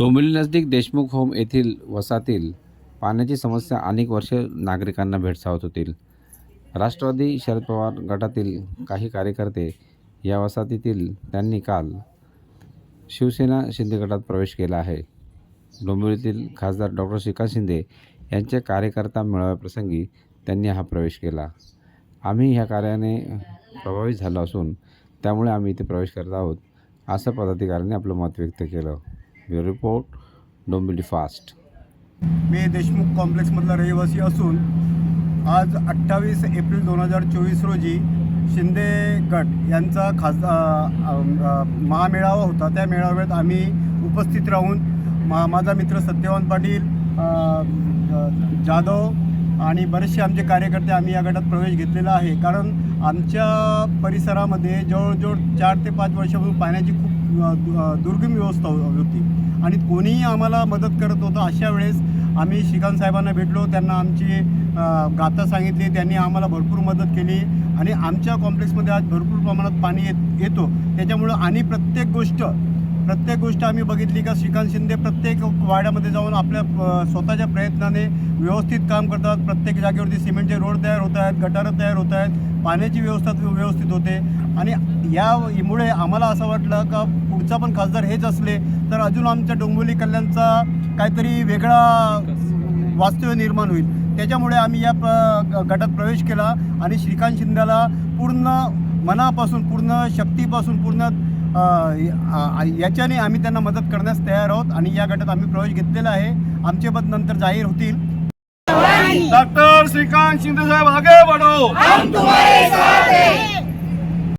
डोंबिवली नजदीक देशमुख होम येथील वसाहतील पाण्याची समस्या अनेक वर्षे नागरिकांना भेडसावत होतील राष्ट्रवादी शरद पवार गटातील काही कार्यकर्ते या वसाहतीतील त्यांनी काल शिवसेना शिंदे गटात प्रवेश केला आहे. डोंबिवलीतील खासदार डॉक्टर श्रीकांत शिंदे यांच्या कार्यकर्ता मेळाव्याप्रसंगी त्यांनी हा प्रवेश केला. आम्ही ह्या कार्याने प्रभावित झालो असून त्यामुळे आम्ही इथे प्रवेश करत आहोत असं पदाधिकाऱ्यांनी आपलं मत व्यक्त केलं. ब्युरो रिपोर्ट डोंबिवली फास्ट मी देशमुख कॉम्प्लेक्समधला रहिवासी असून आज अठ्ठावीस एप्रिल दोन हजार चोवीस रोजी शिंदे गट यांचा खास महामेळावा होता. त्या मेळाव्यात आम्ही उपस्थित राहून मा माझा मित्र सत्यवान पाटील जाधव आणि बरेचसे आमचे कार्यकर्ते आम्ही या गटात प्रवेश घेतलेला आहे. कारण आमच्या परिसरामध्ये जवळजवळ चार ते पाच वर्षापासून पाण्याची खूप दु- दुर्गम व्यवस्था होती. आणि कोणीही आम्हाला मदत करत होतं अशा वेळेस आम्ही श्रीकांत साहेबांना भेटलो. त्यांना आमची गाथा सांगितली. त्यांनी आम्हाला भरपूर मदत केली. आणि आमच्या कॉम्प्लेक्समध्ये आज भरपूर प्रमाणात पाणी येत येतो. त्याच्यामुळं आणि प्रत्येक गोष्ट प्रत्येक गोष्ट आम्ही बघितली का श्रीकांत शिंदे प्रत्येक वाड्यामध्ये जाऊन आपल्या स्वतःच्या प्रयत्नाने व्यवस्थित काम करतात. प्रत्येक जागेवरती सिमेंटचे रोड तयार होत आहेत गटारं तयार होत आहेत पाण्याची व्यवस्था व्यवस्थित होते. आणि यामुळे आम्हाला असं वाटलं का पुढचा पण खासदार हेच असले तर अजून आमच्या डोंबिवली कल्याणचा काहीतरी वेगळा वास्तव्य निर्माण होईल. त्याच्यामुळे आम्ही या प्र गटात प्रवेश केला आणि श्रीकांत शिंदेला पूर्ण मनापासून पूर्ण शक्तीपासून पूर्ण याच्याने आम्ही त्यांना मदत करण्यास तयार आहोत आणि या गटात आम्ही प्रवेश घेतलेला आहे. आमचे पद नंतर जाहीर होतील. डॉक्टर श्रीकांत शिंदे साहब आगे बढ़ो